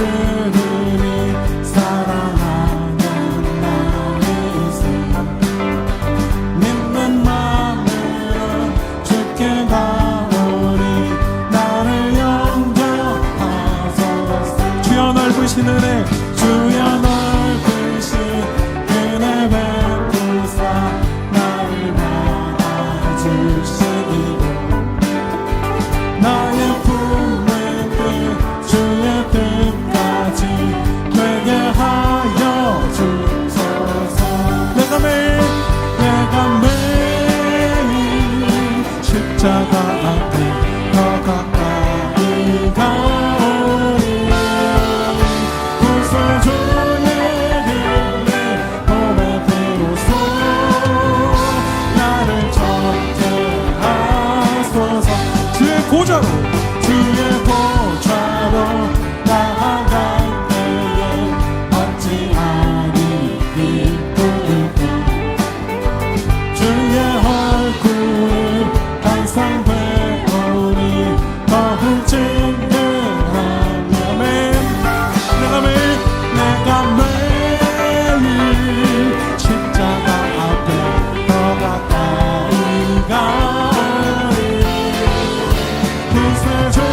burn Christmas.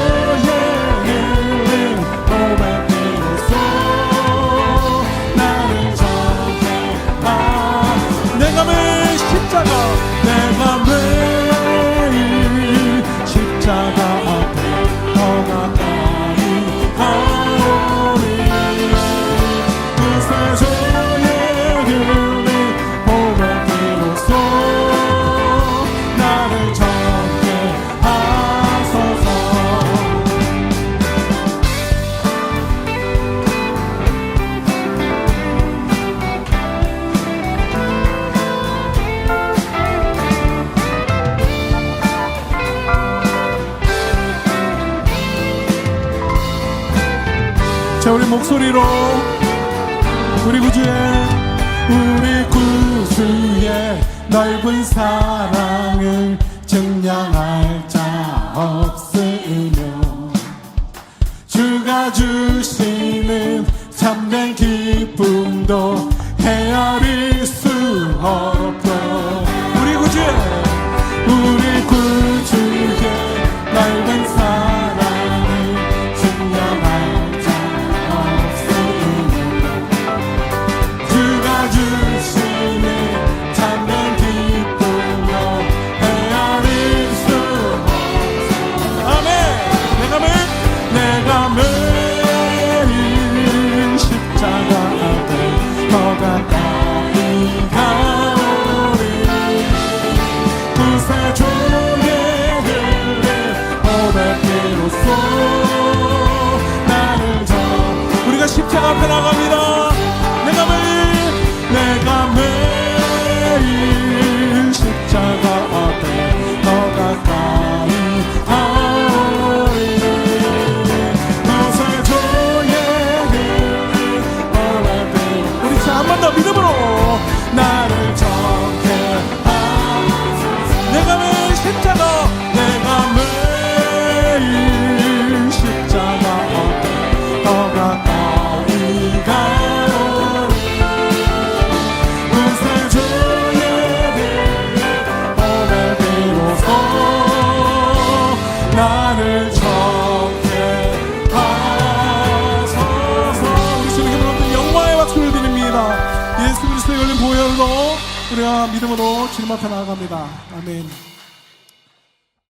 자 우리 목소리로. 우리 구주의 우리 구주의 넓은 사랑을 증량할 자 없으며 주가 주시는 참된 기쁨도 헤아릴 수 없고 우리 구주의 우리 구주의 넓은 사랑 앞에 나갑니다. 내가 매일 내가 매일 십자가 앞에 더 가까이 가오리 구세주의 은혜 고백으로 우리 자 한 번 더 믿음으로 내가 매일 십자가 내가 더 가까이 보혈로 우리가 믿음으로 주님 앞에 나아갑니다. 아멘